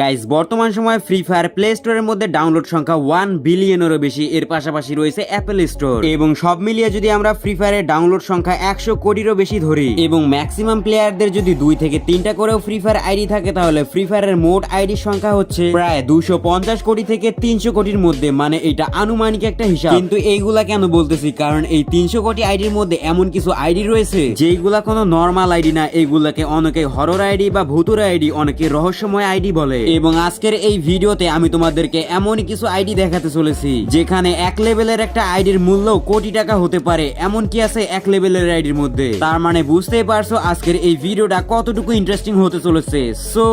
Guys বর্তমান সময়ে free fire play স্টোরের মধ্যে ডাউনলোড সংখ্যা ওয়ান বিলিয়নেরও বেশি। এর পাশাপাশি রয়েছে অ্যাপেল স্টোর এবং সব মিলিয়ে যদি আমরা ফ্রি ফায়ারের ডাউনলোড সংখ্যা একশো কোটিরও বেশি ধরি, এবং ম্যাক্সিমাম প্লেয়ারদের যদি দুই থেকে তিনটা করেও ফ্রি ফায়ার আইডি থাকে, তাহলে ফ্রি ফায়ারের মোট আইডির সংখ্যা হচ্ছে প্রায় দুশো পঞ্চাশ কোটি থেকে তিনশো কোটির মধ্যে মানে এটা আনুমানিক একটা হিসাব। কিন্তু এইগুলা কেন বলতেছি? কারণ এই তিনশো কোটি আইডির মধ্যে এমন কিছু আইডি রয়েছে, যেইগুলা কোনো নর্মাল আইডি না। এইগুলাকে অনেকে হরর আইডি বা ভূতুর আইডি অনেকে রহস্যময় আইডি বলে। এবং আজকের এই ভিডিওতে আমি তোমাদেরকে এমন কিছু আইডি দেখাতে চলেছি, যেখানে এক লেভেলের একটা আইডির মূল্য কোটি টাকা হতে পারে এমন কি আছে এক লেভেলের আইডির মধ্যে। তার মানে বুঝতে পারছ আজকের এই ভিডিওটা কতটুকু ইন্টারেস্টিং হতে চলেছে। সো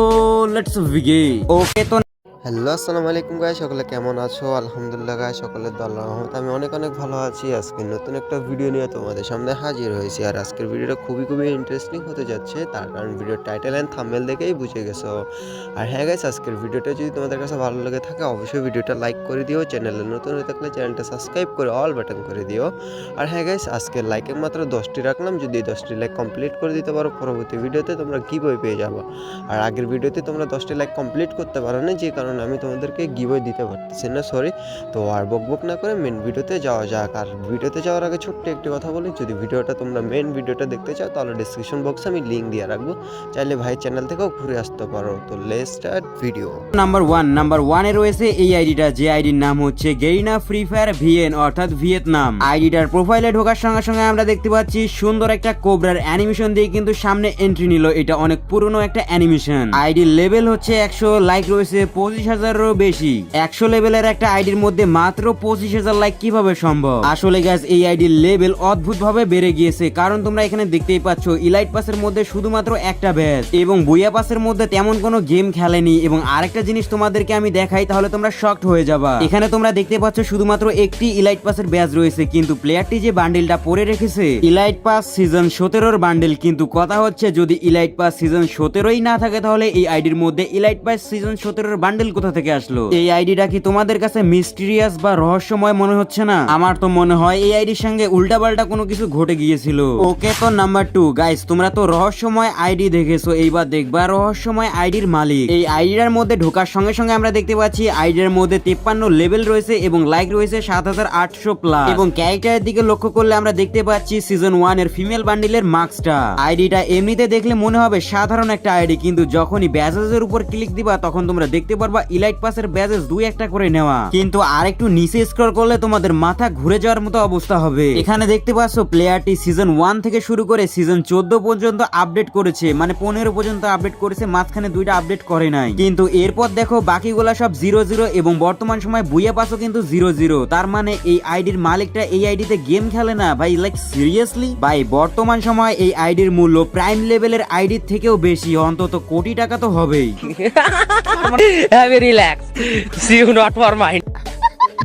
লেটস বিগে ওকে তো হ্যালো, আসসালামু আলাইকুম গাই সকলে কেমন আছো? আলহামদুলিল্লাহ গাই সকলের দল রহমত আমি অনেক অনেক ভালো আছি। আজকে নতুন একটা ভিডিও নিয়ে তোমাদের সামনে হাজির হয়েছি। আর আজকের ভিডিওটা খুবই খুবই ইন্টারেস্টিং হতে যাচ্ছে। তার কারণ ভিডিওর টাইটেল অ্যান্ড থাম্বনেল দেখেই বুঝে গেছো। আর হ্যাঁ গাইস, আজকের ভিডিওটা যদি তোমাদের কাছে ভালো লেগে থাকে, অবশ্যই ভিডিওটা লাইক করে দিও। চ্যানেলে নতুন হয়ে থাকলে চ্যানেলটা সাবস্ক্রাইব করে অল বাটন করে দিও। আর হ্যাঁ গাইস আজকের লাইকের মাত্র দশটি রাখলাম। যদি দশটি লাইক কমপ্লিট করে দিতে পারো, পরবর্তী ভিডিওতে তোমরা কী বই পেয়ে যাব। আর আগের ভিডিওতে তোমরা দশটি লাইক কমপ্লিট করতে পারো না, যে কারণে আমি তোমাদেরকে গিবই দিতে পারতেছি না সরি তো আর বক বক না করে মেন ভিডিওতে যাওয়া যাক। আর ভিডিওতে যাওয়ার আগে ছোট্ট একটি কথা বলি, যদি ভিডিওটা তোমরা মেন ভিডিওটা দেখতে চাও, তাহলে ডিসক্রিপশন বক্সে আমি লিঙ্ক দিয়ে রাখব। চাইলে ভাই চ্যানেল থেকেও ঘুরে আসতে পারো। তো লেট ভিডিও নাম্বার ওয়ান নাম্বার ওয়ানে রয়েছে এই আইডিটা যে আইডির নাম হচ্ছে গেরিনা ফ্রি ফায়ার ভিএন, অর্থাৎ ভিয়েতনাম। আইডিটার প্রোফাইলে ঢোকার সঙ্গে সঙ্গে আমরা দেখতে পাচ্ছি সুন্দর একটা কোবরার অ্যানিমেশন দিয়ে কিন্তু সামনে এন্ট্রি নিল। এটা অনেক পুরনো একটা অ্যানিমেশন আইডির লেভেল হচ্ছে একশো লাইক রয়েছে পঁচিশ হাজারেরও বেশি। একশো লেভেলের একটা আইডির মধ্যে মাত্র পঁচিশ হাজার লাইক কীভাবে সম্ভব? আসলে গ্যাস এই আইডির লেভেল অদ্ভুত ভাবে বেড়ে গিয়েছে। কারণ তোমরা এখানে দেখতেই পাচ্ছ ইলাইট পাসের মধ্যে শুধুমাত্র একটা ব্যাচ এবং বুয়া পাসের মধ্যে তেমন কোনো গেম খেলেনি। এবং আরেকটা জিনিস তোমাদেরকে আমি দেখাই, তাহলে তোমরা শকড হয়ে যাবা। এখানে তোমরা দেখতে পাচ্ছ, শুধুমাত্র একটি ইলাইট পাসের ব্যাচ রয়েছে। কিন্তু প্লেয়ারটি যে বান্ডেলটা পরে রেখেছে ইলাইট পাস সিজন সতেরোর বান্ডেল কিন্তু কথা হচ্ছে, যদি ইলাইট পাস সিজন সতেরোই না থাকে, তাহলে এই আইডির মধ্যে ইলাইট পাস সিজন সতেরোর বান্ডেল কোথা থেকে আসলো? এই আইডিটা কি তোমাদের কাছে মিস্টিরিয়াস বা রহস্যময় মনে হচ্ছে না? আমার তো মনে হয় এই আইডির সঙ্গে উল্টাপাল্টা কোনো কিছু ঘটে গিয়েছিল। ওকে তো নাম্বার টু গাইস তোমরা তো রহস্যময় আইডি দেখেছ এইবার দেখবা রহস্যময় আইডির মালিক। এই আইডিটার মধ্যে ঢোকার সঙ্গে সঙ্গে আমরা দেখতে পাচ্ছি আইডির মধ্যে তেপ্পান্ন লেভেল রয়েছে এবং লাইক রয়েছে সাত হাজার আটশো প্লাস এবং ক্যারেক্টারের দিকে লক্ষ্য করলে আমরা দেখতে পাচ্ছি সিজন ওয়ানের ফিমেল বান্ডিলের মার্কসটা আইডিটা এমনিতে দেখলে মনে হবে সাধারণ একটা আইডি কিন্তু যখনই ব্যাজেসের উপর ক্লিক দিবা তখন তোমরা দেখতে পারবা ইলাইট পাসের ব্যাজেস দুই একটা করে নেওয়া। কিন্তু আর একটু নিচে স্ক্রল করলে তোমাদের মাথা ঘুরে যাওয়ার মতো অবস্থা হবে। এখানে দেখতে পাচ্ছ প্লেয়ারটি সিজন ওয়ান থেকে শুরু করে সিজন চোদ্দ পর্যন্ত আপডেট করেছে। মানে পনেরো পর্যন্ত আপডেট করেছে, মাঝখানে দুইটা আপডেট করে নাই। কিন্তু এরপর দেখো, বাকিগুলা সব জিরো জিরো এবং বর্তমান সময় বুয়া পাসও কিন্তু জিরো জিরো তার মানে এই আইডির মালিকটা এই আইডিতে গেম খেলে না। ভাই লাইক সিরিয়াসলি ভাই, বর্তমান সময় এই আইডির মূল্য প্রাইম লেভেলের আইডির থেকেও বেশি। অন্তত কোটি টাকা তো হবেই। have a relax. See you not for mine.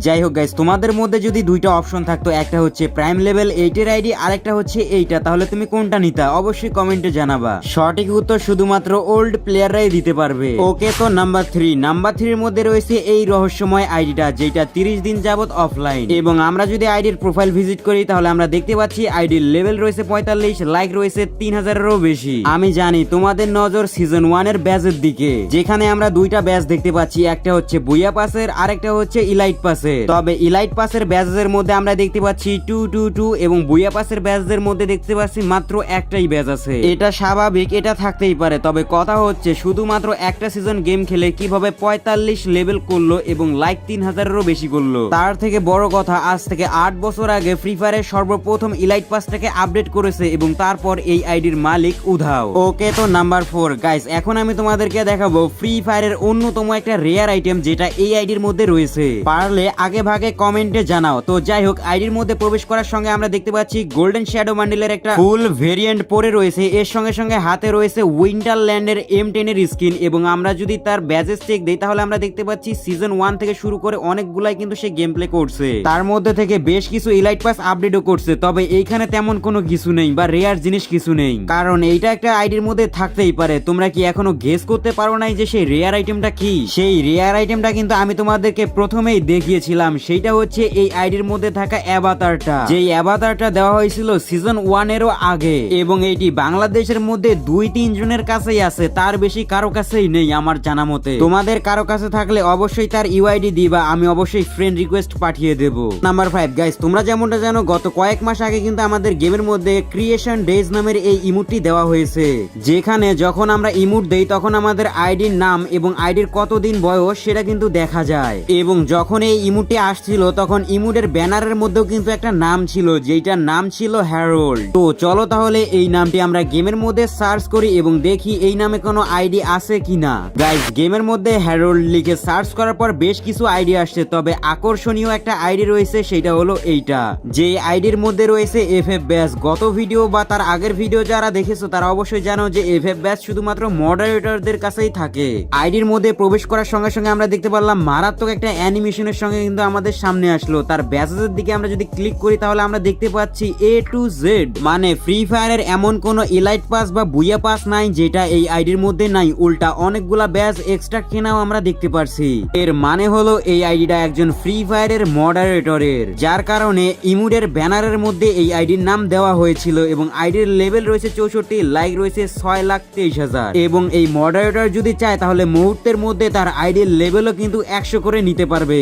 যাই হোক গাইস তোমাদের মধ্যে যদি দুইটা অপশন থাকতো, একটা হচ্ছে প্রাইম লেভেল এইটের আইডি আরেকটা হচ্ছে এইটা, তাহলে তুমি কোনটা নিতা? অবশ্যই কমেন্টে জানাবা। সঠিক উত্তর শুধুমাত্র ওল্ড প্লেয়াররাই দিতে পারবে। ওকে তো নাম্বার থ্রি নাম্বার থ্রির মধ্যে রয়েছে এই রহস্যময় আইডিটা যেটা তিরিশ দিন যাবত অফলাইন এবং আমরা যদি আইডির প্রোফাইল ভিজিট করি, তাহলে আমরা দেখতে পাচ্ছি আইডির লেভেল রয়েছে পঁয়তাল্লিশ লাইক রয়েছে তিন হাজারেরও বেশি। আমি জানি তোমাদের নজর সিজন ওয়ানের ব্যাচের দিকে। যেখানে আমরা দুইটা ব্যাচ দেখতে পাচ্ছি, একটা হচ্ছে বুয়া পাসের, আরেকটা হচ্ছে ইলাইট পাসের। তবে ইলাইট পাসের ব্যাচের মধ্যে আমরা দেখতে পাচ্ছি টু টু টু এবং বুয়া পাসের ব্যাচের মধ্যে দেখতে পাচ্ছি মাত্র একটাই ব্যাচ আছে। এটা স্বাভাবিক এটা থাকতেই পারে তবে কথা হচ্ছে শুধুমাত্র একটা সিজন গেম খেলে কীভাবে পঁয়তাল্লিশ লেভেল করল এবং লাইক তিন হাজারেরও বেশি করল। তার থেকে বড় কথা আজ থেকে আট বছর আগে ফ্রি ফায়ারের সর্বপ্রথম ইলাইট পাসটাকে আপডেট করেছে এবং তারপর এই আইডির মালিক উধাও। ওকে তো নাম্বার ফোর গাইস এখন আমি তোমাদেরকে দেখাবো ফ্রি ফায়ারের অন্যতম একটা রেয়ার আইটেম যেটা এই আইডির মধ্যে রয়েছে। পারলে আগে ভাগে কমেন্টে জানাও। তো যাই হোক, আইডির মধ্যে প্রবেশ করার সঙ্গে আমরা দেখতে পাচ্ছি গোল্ডেন শ্যাডো বান্ডেলের একটা ফুল ভেরিয়েন্ট পরে রয়েছে। এর সঙ্গে সঙ্গে হাতে রয়েছে উইন্টারল্যান্ডের এম টেনের স্কিন এবং আমরা যদি তার ব্যাজেস চেক দিই, তাহলে আমরা দেখতে পাচ্ছি সিজন ওয়ান থেকে শুরু করে অনেকগুলাই কিন্তু সে গেম প্লে করছে। তার মধ্যে থেকে বেশ কিছু ইলাইট পাস আপডেটও করছে, তবে এইখানে তেমন কোনো কিছু নেই বা রেয়ার জিনিস কিছু নেই। কারণ এইটা একটা আইডির মধ্যে থাকতেই পারে। তোমরা কি এখনও গেস করতে পারো নাই যে সেই রেয়ার আইটেমটা কি? সেই রেয়ার আইটেমটা কিন্তু আমি তোমাদেরকে প্রথমেই দেখিয়েছি পেয়েছিলাম সেইটা হচ্ছে এই আইডির মধ্যে থাকা অ্যাভাতারটা যেই অ্যাভাতারটা দেওয়া হয়েছিল সিজন ওয়ান এরও আগে। এবং এইটি বাংলাদেশের মধ্যে দুই তিন জনের কাছেই আছে, তার বেশি কারও কাছেই নেই আমার জানা মতে। তোমাদের কারও কাছে থাকলে অবশ্যই তার ইউআইডি দিবা, আমি অবশ্যই ফ্রেন্ড রিকোয়েস্ট পাঠিয়ে দেবো। নাম্বার ফাইভ গাইস তোমরা যেমনটা জানো, গত কয়েক মাস আগে কিন্তু আমাদের গেমের মধ্যে ক্রিয়েশন ডেজ নামের এই ইমুটটি দেওয়া হয়েছে। যেখানে যখন আমরা ইমুট দেই, তখন আমাদের আইডির নাম এবং আইডির কতদিন বয়স সেটা কিন্তু দেখা যায়। এবং যখন এই ইমুটটি আসছিল, তখন ইমুটের ব্যানারের মধ্যেও কিন্তু একটা নাম ছিল যেটার নাম ছিল হ্যারোল্ড। তো চলো তাহলে এই নামটি আমরা গেমের মধ্যে সার্চ করি এবং দেখি এই নামে কোনো আইডি আছে কিনা। গাইস গেমের মধ্যে হ্যারোল্ড লিখে সার্চ করার পর বেশ কিছু আইডি আসছে, তবে আকর্ষণীয় একটা আইডি রয়েছে, সেটা হলো এইটা। যে আইডির মধ্যে রয়েছে এফ এফ ব্যাস। গত ভিডিও বা তার আগের ভিডিও যারা দেখেছ, তারা অবশ্যই জানো যে এফ এফ ব্যাস শুধুমাত্র মডারেটরদের কাছেই থাকে। আইডির মধ্যে প্রবেশ করার সঙ্গে সঙ্গে আমরা দেখতে পারলাম, মারাত্মক একটা অ্যানিমেশনের সঙ্গে কিন্তু আমাদের সামনে আসলো। তার ব্যাসের দিকে আমরা যদি ক্লিক করি, তাহলে আমরা দেখতে পাচ্ছি এ টু জেড মানে ফ্রি ফায়ারের এমন কোনো ইলাইট পাস বা বুইয়া পাস নাই, যেটা এই আইডির মধ্যে নাই। উল্টা অনেকগুলা ব্যাস এক্সট্রা কেনাও আমরা দেখতে পারছি। এর মানে হলো এই আইডিটা একজন ফ্রি ফায়ারের মডারেটরের যার কারণে ইমুডের ব্যানারের মধ্যে এই আইডির নাম দেওয়া হয়েছিল এবং আইডির লেভেল রয়েছে চৌষট্টি, লাইক রয়েছে ছয় লাখ তেইশ হাজার। এবং এই মডারেটর যদি চায়, তাহলে মুহূর্তের মধ্যে তার আইডির লেভেলও কিন্তু একশো করে নিতে পারবে।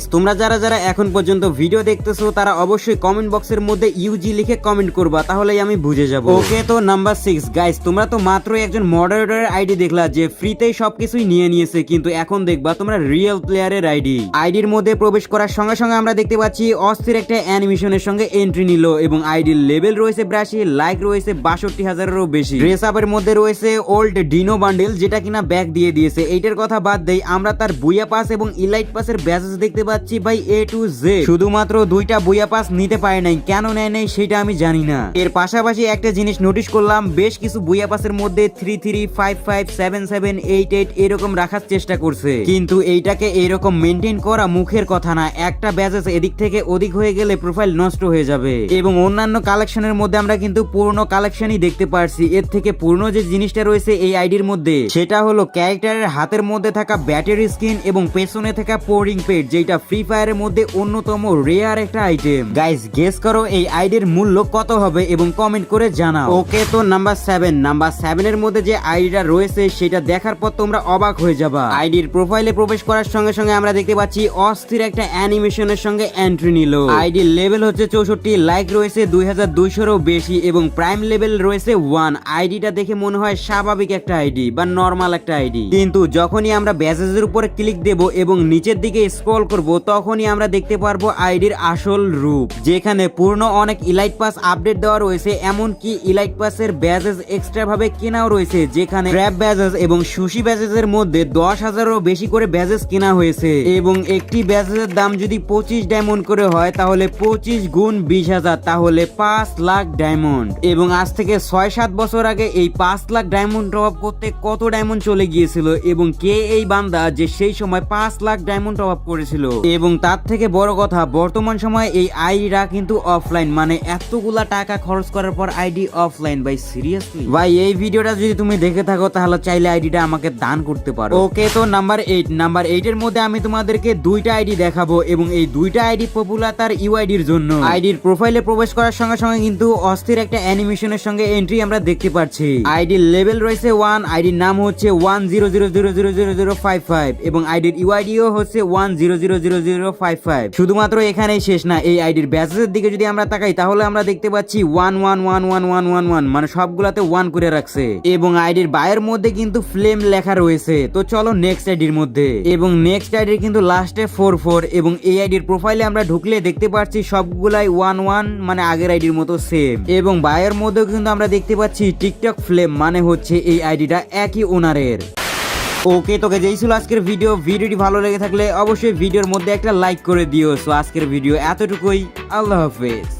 গাইস তোমরা যারা যারা এখন পর্যন্ত ভিডিও দেখতেছো তারা অবশ্যই কমেন্ট বক্সের মধ্যে ইউজি লিখে কমেন্ট করবা তাহলেই আমি বুঝে যাব। ওকে তো নাম্বার সিক্স গাইস তোমরা তো মাত্রই একজন মডারেটরের আইডি দেখলা যে ফ্রিতেই সবকিছুই নিয়ে নিয়েছে কিন্তু এখন দেখবা তোমরা রিয়েল প্লেয়ারের আইডি আইডির মধ্যে প্রবেশ করার সঙ্গে সঙ্গে আমরা দেখতে পাচ্ছি অস্থির একটা অ্যানিমেশনের সঙ্গে এন্ট্রি নিল এবং আইডির লেভেল রয়েছে বিরাশি লাইক রয়েছে বাষট্টি হাজারেরও বেশি। ড্রেস আপের মধ্যে রয়েছে ওল্ড ডিনো বান্ডেল যেটা কিনা ব্যাক দিয়ে দিয়েছে। এইটার কথা বাদ দেই আমরা তার বুইয়া পাস এবং ইলাইট পাসের ব্যাসেস দেখতে পাচ্ছি ভাই এ টু জে শুধুমাত্র দুইটা বুইয়া পাস নিতে পারে নাই। কেন নেয় নাই সেটা আমি জানি না। এর পাশাপাশি একটা জিনিস নোটিশ করলাম, বেশ কিছু বুইয়া পাসের মধ্যে three three five five seven seven eight eight এরকম রাখার চেষ্টা করছে। কিন্তু এইটাকে এইরকম মেনটেন করা মুখের কথা না। একটা ব্যাচেস এদিক থেকে ওদিক হয়ে গেলে প্রোফাইল নষ্ট হয়ে যাবে। এবং অন্যান্য কালেকশনের মধ্যে আমরা কিন্তু পূর্ণ কালেকশনই দেখতে পারছি। এর থেকে পূর্ণ যে জিনিসটা রয়েছে এই আইডির মধ্যে, সেটা হলো ক্যারেক্টারের হাতের মধ্যে থাকা ব্যাটারি স্কিন এবং পেছনে থাকা পোরিং পেড যেটা ফ্রি ফায়ারের মধ্যে অন্যতম রেয়ার একটা আইটেম গাইস গেস করো এই আইডির মূল্য কত হবে এবং কমেন্ট করে জানাও। ওকে তো নাম্বার সেভেন নাম্বার সেভেনের মধ্যে যে আইডিটা রয়েছে সেটা দেখার পর তোমরা অবাক হয়ে যাবা। আইডির প্রোফাইলে প্রবেশ করার সঙ্গে সঙ্গে আমরা দেখতে পাচ্ছি অস্থির একটা অ্যানিমেশনের সঙ্গে এন্ট্রি নিল। আইডির লেভেল হচ্ছে চৌষট্টি লাইক রয়েছে দুই হাজার দুইশোরও বেশি এবং প্রাইম লেভেল রয়েছে ওয়ান আইডিটা দেখে মনে হয় স্বাভাবিক একটা আইডি বা নর্মাল একটা আইডি। কিন্তু যখনই আমরা ব্যাসেজের উপরে ক্লিক দেব এবং নিচের দিকে স্ক্রল করব তখনই আমরা দেখতে পারব আইডির আসল রূপ, যেখানে পূর্ণ অনেক ইলাইট পাস আপডেট দেওয়া রয়েছে, এমনকি ইলাইট পাসের ব্যাজেস এক্সট্রা ভাবে কেনাও রয়েছে, যেখানে ট্র্যাপ ব্যাজেস এবং সুশি ব্যাজেসের মধ্যে দশ হাজারও বেশি করে ব্যাজেস কেনা হয়েছে। এবং একটি ব্যাজেসের দাম যদি পঁচিশ ডায়মন্ড করে হয়, তাহলে পঁচিশ গুণ বিশ হাজার, তাহলে পাঁচ লাখ ডায়মন্ড এবং আজ থেকে ছয় সাত বছর আগে এই পাঁচ লাখ ডায়মন্ড টপ করতে কত ডায়মন্ড চলে গিয়েছিল, এবং কে এই বান্দা যে সেই সময় পাঁচ লাখ ডায়মন্ড টপ করেছিল? এবং তার থেকে বড় কথা বর্তমান সময়ে এই আইডিরা কিন্তু অফলাইন মানে এতগুলা টাকা খরচ করার পর আইডি অফলাইন ভাই সিরিয়াসলি ভাই এই ভিডিওটা যদি তুমি দেখে থাকো তাহলে চাইলে আইডিটা আমাকে দান করতে পারো। ওকে তো নাম্বার এইট নাম্বার এইট এর মধ্যে আমি তোমাদেরকে দুইটা আইডি দেখাবো এবং এই দুইটা আইডি পপুলার তার ইউআইডির জন্য। আইডির প্রোফাইলে প্রবেশ করার সঙ্গে সঙ্গে কিন্তু অস্থির একটা অ্যানিমেশনের সঙ্গে এন্ট্রি আমরা দেখতে পাচ্ছি। আইডির লেভেল রয়েছে ওয়ান আইডির নাম হচ্ছে one zero zero zero zero zero zero five five এবং আইডির ইউআইডিও হচ্ছে one zero zero zero zero five five শুধুমাত্র এখানেই শেষ না, এই আইডির ব্যাসের দিকে যদি আমরা তাকাই, তাহলে আমরা দেখতে পাচ্ছি one one one one one one one মানে সবগুলাতে ওয়ান করে রাখছে। এবং আইডির বায়ের মধ্যে কিন্তু ফ্লেম লেখা রয়েছে। তো চলো নেক্সট আইডির মধ্যে। এবং নেক্সট আইডির কিন্তু লাস্টে ফোর ফোর এবং এই আইডির প্রোফাইলে আমরা ঢুকলে দেখতে পাচ্ছি সবগুলাই ওয়ান ওয়ান মানে আগের আইডির মতো সেম এবং বায়ের মধ্যেও কিন্তু আমরা দেখতে পাচ্ছি টিকটক ফ্লেম মানে হচ্ছে এই আইডিটা একই ওনারের ওকে তোকে যেই ছিল আজকের ভিডিও ভিডিওটি ভালো লেগে থাকলে অবশ্যই ভিডিওর মধ্যে একটা লাইক করে দিও। সো আজকের ভিডিও এতটুকুই। আল্লাহ হাফেজ।